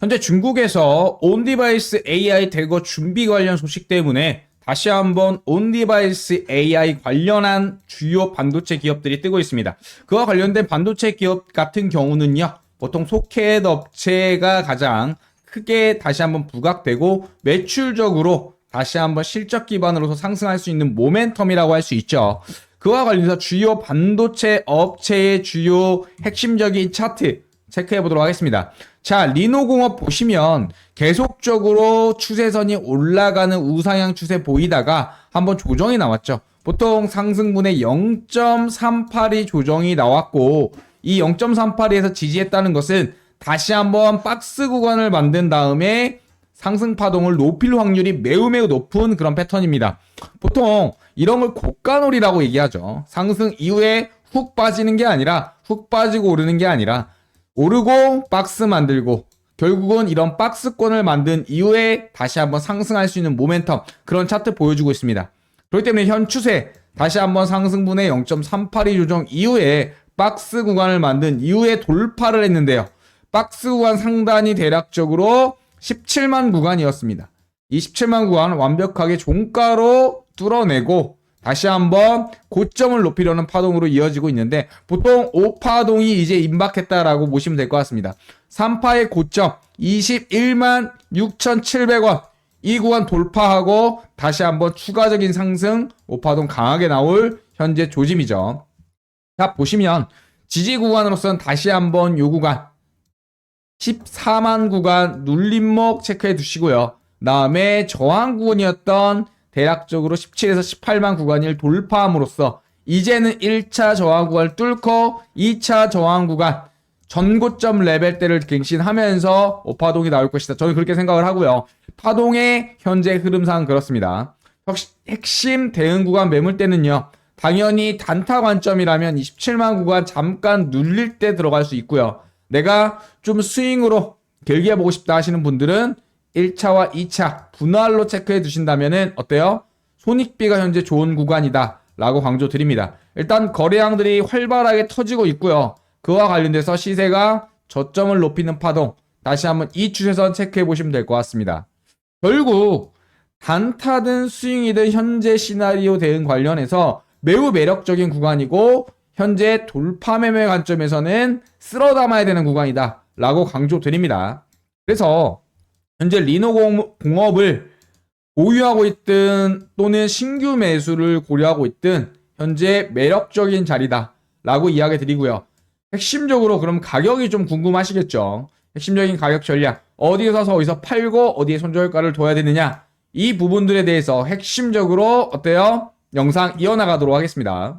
현재 중국에서 온디바이스 AI 대거 준비 관련 소식 때문에 다시 한번 온디바이스 AI 관련한 주요 반도체 기업들이 뜨고 있습니다. 그와 관련된 반도체 기업 같은 경우는요, 보통 소켓 업체가 가장 크게 다시 한번 부각되고 매출적으로 다시 한번 실적 기반으로서 상승할 수 있는 모멘텀이라고 할 수 있죠. 그와 관련해서 주요 반도체 업체의 주요 핵심적인 차트 체크해 보도록 하겠습니다. 자, 리노공업 보시면 계속적으로 추세선이 올라가는 우상향 추세 보이다가 한번 조정이 나왔죠. 보통 상승분의 0.38이 조정이 나왔고 이 0.38에서 지지했다는 것은 다시 한번 박스 구간을 만든 다음에 상승 파동을 높일 확률이 매우 매우 높은 그런 패턴입니다. 보통 이런 걸 고가놀이라고 얘기하죠. 상승 이후에 훅 빠지는 게 아니라 훅 빠지고 오르는 게 아니라 오르고 박스 만들고 결국은 이런 박스권을 만든 이후에 다시 한번 상승할 수 있는 모멘텀 그런 차트 보여주고 있습니다. 그렇기 때문에 현 추세 다시 한번 상승분의 0.382 조정 이후에 박스 구간을 만든 이후에 돌파를 했는데요. 박스 구간 상단이 대략적으로 17만 구간이었습니다. 이 17만 구간 완벽하게 종가로 뚫어내고 다시 한번 고점을 높이려는 파동으로 이어지고 있는데 보통 5파동이 이제 임박했다라고 보시면 될 것 같습니다. 3파의 고점 21만 6,700원 이 구간 돌파하고 다시 한번 추가적인 상승 5파동 강하게 나올 현재 조짐이죠. 자 보시면 지지 구간으로서는 다시 한번 요 구간 14만 구간 눌림목 체크해 두시고요. 다음에 저항 구간이었던 대략적으로 17에서 18만 구간을 돌파함으로써 이제는 1차 저항 구간을 뚫고 2차 저항 구간 전고점 레벨대를 갱신하면서 오파동이 나올 것이다. 저는 그렇게 생각을 하고요. 파동의 현재 흐름상 그렇습니다. 핵심 대응 구간 매물대는요. 당연히 단타 관점이라면 27만 구간 잠깐 눌릴 때 들어갈 수 있고요. 내가 좀 스윙으로 길게 보고 싶다 하시는 분들은 1차와 2차 분할로 체크해 두신다면은 어때요? 손익비가 현재 좋은 구간이다 라고 강조 드립니다. 일단 거래량들이 활발하게 터지고 있고요. 그와 관련돼서 시세가 저점을 높이는 파동 다시 한번 이 추세선 체크해 보시면 될 것 같습니다. 결국 단타든 스윙이든 현재 시나리오 대응 관련해서 매우 매력적인 구간이고 현재 돌파 매매 관점에서는 쓸어 담아야 되는 구간이다 라고 강조 드립니다. 그래서 현재 리노 공- 공업을 보유하고 있든 또는 신규 매수를 고려하고 있든 현재 매력적인 자리다 라고 이야기 드리고요. 핵심적으로 그럼 가격이 좀 궁금하시겠죠. 핵심적인 가격 전략 어디에 사서 어디서 팔고 어디에 손절가를 둬야 되느냐 이 부분들에 대해서 핵심적으로 어때요? 영상 이어나가도록 하겠습니다.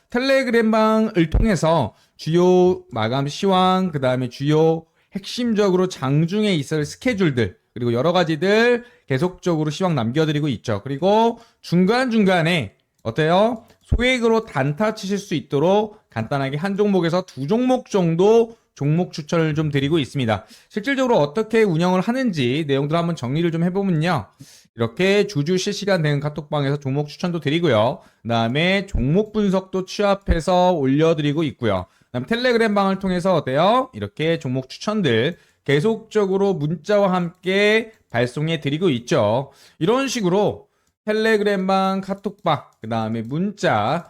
텔레그램방을 통해서 주요 마감 시황, 그 다음에 주요 핵심적으로 장중에 있을 스케줄들 그리고 여러 가지들 계속적으로 시황 남겨드리고 있죠. 그리고 중간중간에 어때요? 소액으로 단타 치실 수 있도록 간단하게 한 종목에서 두 종목 정도 종목 추천을 좀 드리고 있습니다. 실질적으로 어떻게 운영을 하는지 내용들 한번 정리를 좀 해보면요. 이렇게 주주 실시간 대응 카톡방에서 종목 추천도 드리고요. 그 다음에 종목 분석도 취합해서 올려드리고 있고요. 그다음 텔레그램 방을 통해서 어때요? 이렇게 종목 추천들 계속적으로 문자와 함께 발송해 드리고 있죠. 이런 식으로 텔레그램 방, 카톡방, 그 다음에 문자,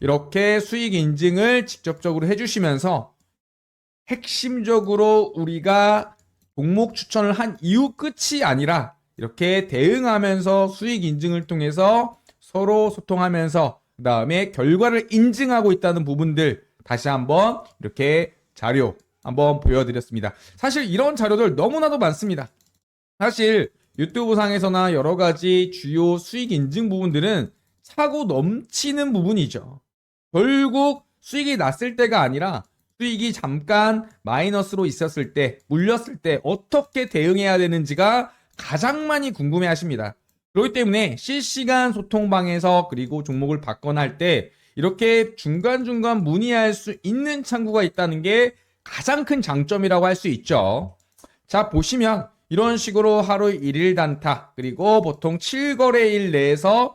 이렇게 수익 인증을 직접적으로 해주시면서 핵심적으로 우리가 종목 추천을 한 이후 끝이 아니라 이렇게 대응하면서 수익 인증을 통해서 서로 소통하면서 그 다음에 결과를 인증하고 있다는 부분들 다시 한번 이렇게 자료 한번 보여드렸습니다. 사실 이런 자료들 너무나도 많습니다. 사실 유튜브 상에서나 여러 가지 주요 수익 인증 부분들은 차고 넘치는 부분이죠. 결국 수익이 났을 때가 아니라 수익이 잠깐 마이너스로 있었을 때, 물렸을 때 어떻게 대응해야 되는지가 가장 많이 궁금해 하십니다. 그렇기 때문에 실시간 소통방에서 그리고 종목을 받거나 할 때 이렇게 중간중간 문의할 수 있는 창구가 있다는 게 가장 큰 장점이라고 할 수 있죠. 자, 보시면 이런 식으로 하루 1일 단타, 그리고 보통 7거래일 내에서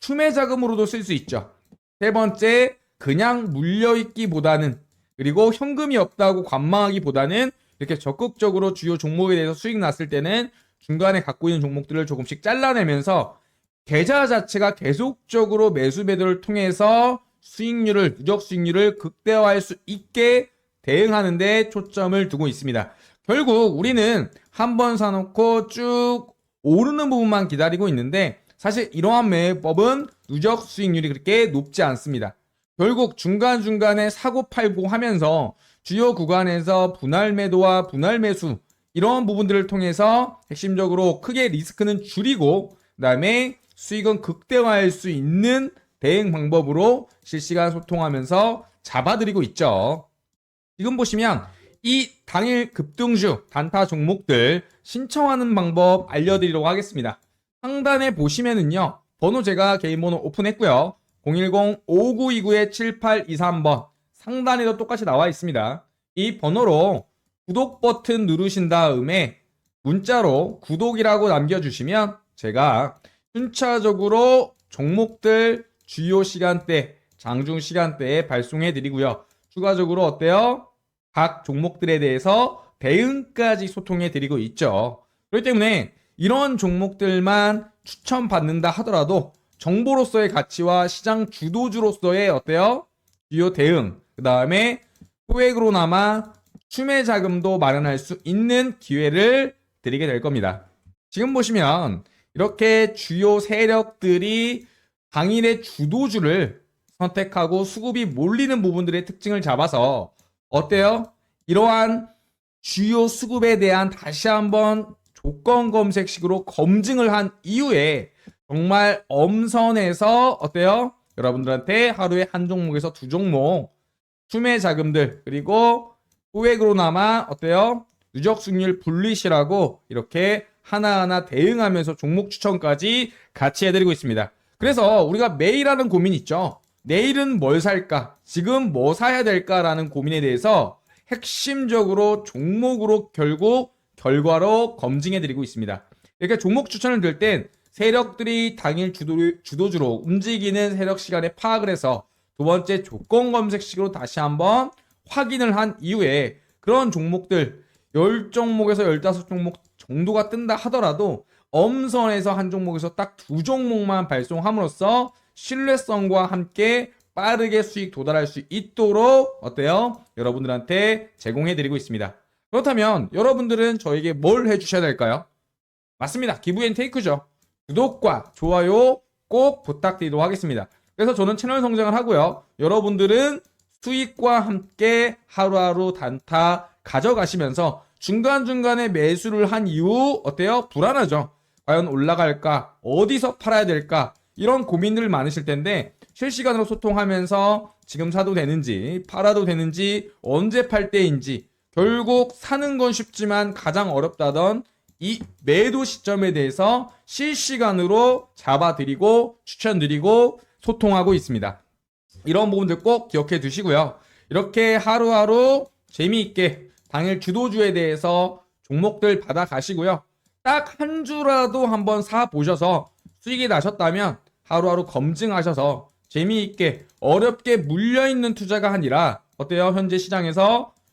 추매 자금으로도 쓸 수 있죠. 세 번째, 그냥 물려있기보다는, 그리고 현금이 없다고 관망하기보다는 이렇게 적극적으로 주요 종목에 대해서 수익 났을 때는 중간에 갖고 있는 종목들을 조금씩 잘라내면서 계좌 자체가 계속적으로 매수 매도를 통해서 수익률을 누적 수익률을 극대화할 수 있게 대응하는데 초점을 두고 있습니다. 결국 우리는 한 번 사놓고 쭉 오르는 부분만 기다리고 있는데 사실 이러한 매매법은 누적 수익률이 그렇게 높지 않습니다. 결국 중간중간에 사고 팔고 하면서 주요 구간에서 분할 매도와 분할 매수 이런 부분들을 통해서 핵심적으로 크게 리스크는 줄이고 그다음에 수익은 극대화할 수 있는 대응 방법으로 실시간 소통하면서 잡아드리고 있죠. 지금 보시면 이 당일 급등주 단타 종목들 신청하는 방법 알려드리도록 하겠습니다. 상단에 보시면은요. 번호 제가 개인 번호 오픈했고요. 010-5929-7823번 상단에도 똑같이 나와 있습니다. 이 번호로 구독 버튼 누르신 다음에 문자로 구독이라고 남겨주시면 제가 순차적으로 종목들 주요 시간대, 장중 시간대에 발송해 드리고요. 추가적으로 어때요? 각 종목들에 대해서 대응까지 소통해 드리고 있죠. 그렇기 때문에 이런 종목들만 추천받는다 하더라도 정보로서의 가치와 시장 주도주로서의 어때요? 주요 대응, 그 다음에 소액으로나마 추매 자금도 마련할 수 있는 기회를 드리게 될 겁니다. 지금 보시면 이렇게 주요 세력들이 당일의 주도주를 선택하고 수급이 몰리는 부분들의 특징을 잡아서 어때요? 이러한 주요 수급에 대한 다시 한번 조건 검색식으로 검증을 한 이후에 정말 엄선해서 어때요? 여러분들한테 하루에 한 종목에서 두 종목 추매 자금들 그리고 소액으로나마 어때요? 누적 수익률 분리시라고 이렇게 하나하나 대응하면서 종목 추천까지 같이 해드리고 있습니다. 그래서 우리가 매일 하는 고민 있죠. 내일은 뭘 살까? 지금 뭐 사야 될까라는 고민에 대해서 핵심적으로 종목으로 결국 결과로 검증해드리고 있습니다. 이렇게 종목 추천을 들땐 세력들이 당일 주도, 주도 주로 움직이는 세력 시간에 파악을 해서 두 번째 조건 검색식으로 다시 한번 확인을 한 이후에 그런 종목들 10종목에서 15종목 정도가 뜬다 하더라도 엄선해서 한 종목에서 딱 두 종목만 발송함으로써 신뢰성과 함께 빠르게 수익 도달할 수 있도록 어때요? 여러분들한테 제공해 드리고 있습니다. 그렇다면 여러분들은 저에게 뭘 해주셔야 될까요? 맞습니다. 기브앤테이크죠. 구독과 좋아요 꼭 부탁드리도록 하겠습니다. 그래서 저는 채널 성장을 하고요. 여러분들은 수익과 함께 하루하루 단타 가져가시면서 중간중간에 매수를 한 이후 어때요? 불안하죠? 과연 올라갈까? 어디서 팔아야 될까? 이런 고민들 많으실 텐데 실시간으로 소통하면서 지금 사도 되는지 팔아도 되는지 언제 팔 때인지 결국 사는 건 쉽지만 가장 어렵다던 이 매도 시점에 대해서 실시간으로 잡아드리고 추천드리고 소통하고 있습니다. 이런 부분들 꼭 기억해 두시고요. 이렇게 하루하루 재미있게 당일 주도주에 대해서 종목들 받아 가시고요. 딱 한 주라도 한번 사 보셔서 수익이 나셨다면 하루하루 검증하셔서 재미있게 어렵게 물려있는 투자가 아니라 어때요? 현재 시장에서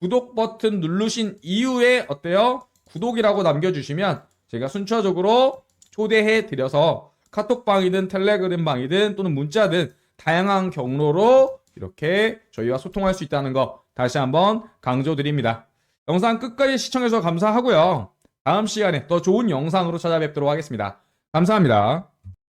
구독 버튼 누르신 이후에 어때요? 구독이라고 남겨주시면 제가 순차적으로 초대해 드려서 카톡방이든 텔레그램방이든 또는 문자든 다양한 경로로 이렇게 저희와 소통할 수 있다는 거 다시 한번 강조드립니다. 영상 끝까지 시청해서 감사하고요. 다음 시간에 더 좋은 영상으로 찾아뵙도록 하겠습니다. 감사합니다.